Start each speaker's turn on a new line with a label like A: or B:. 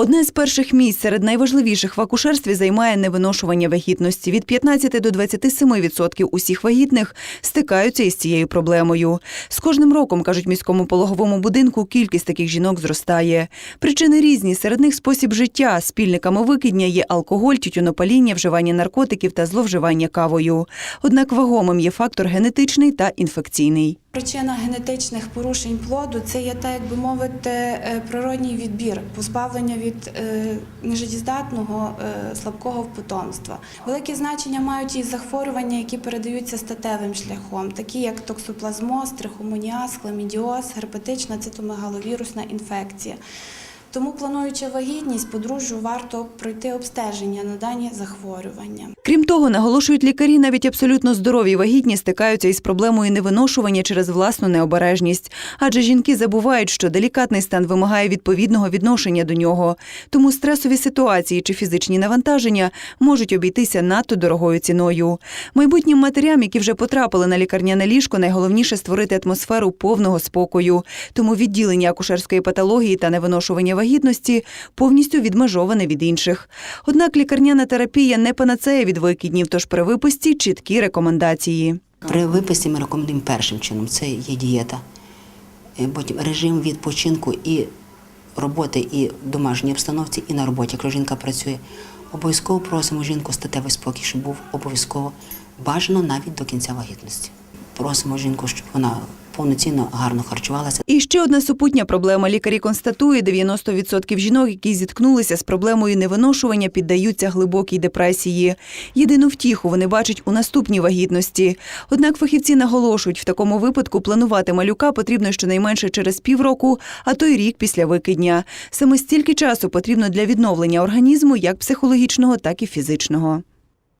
A: Одне з перших місць серед найважливіших в акушерстві займає невиношування вагітності. Від 15 до 27% усіх вагітних стикаються із цією проблемою. З кожним роком, кажуть міському пологовому будинку, кількість таких жінок зростає. Причини різні. Серед них спосіб життя. Спільниками викидня є алкоголь, тютюнопаління, вживання наркотиків та зловживання кавою. Однак вагомим є фактор генетичний та інфекційний.
B: Причина генетичних порушень плоду це є так, як би мовити, е, природній відбір, позбавлення від нежидіздатного нежиттєздатного е, слабкого потомства. Велике значення мають і захворювання, які передаються статевим шляхом, такі як токсоплазмоз, трихомоніаз, хламідіоз, герпетична цитомегаловірусна інфекція. Тому, плануючи вагітність, подружжю варто пройти обстеження на дані захворювання.
A: Крім того, наголошують лікарі, навіть абсолютно здорові вагітні стикаються із проблемою невиношування через власну необережність. Адже жінки забувають, що делікатний стан вимагає відповідного відношення до нього. Тому стресові ситуації чи фізичні навантаження можуть обійтися надто дорогою ціною. Майбутнім матерям, які вже потрапили на лікарняне ліжко, найголовніше створити атмосферу повного спокою. Тому відділення акушерської патології та невиношування вагітності повністю відмежоване від інших. Однак лікарняна терапія не панацея від викиднів, тож при випусті чіткі рекомендації.
C: При виписі ми рекомендуємо першим чином це є дієта, Е, потім режим відпочинку і роботи і домашній обстановці, і на роботі, якщо жінка працює. Обов'язково просимо жінку статевий спокій, щоб був обов'язково бажано навіть до кінця вагітності. Просимо жінку, щоб вона повноцінно гарно харчувалася.
A: І ще одна супутня проблема. Лікарі констатують, 90% жінок, які зіткнулися з проблемою невиношування, піддаються глибокій депресії. Єдину втіху вони бачать у наступній вагітності. Однак фахівці наголошують, в такому випадку планувати малюка потрібно щонайменше через півроку, а то й рік після викидня. Саме стільки часу потрібно для відновлення організму, як психологічного, так і фізичного.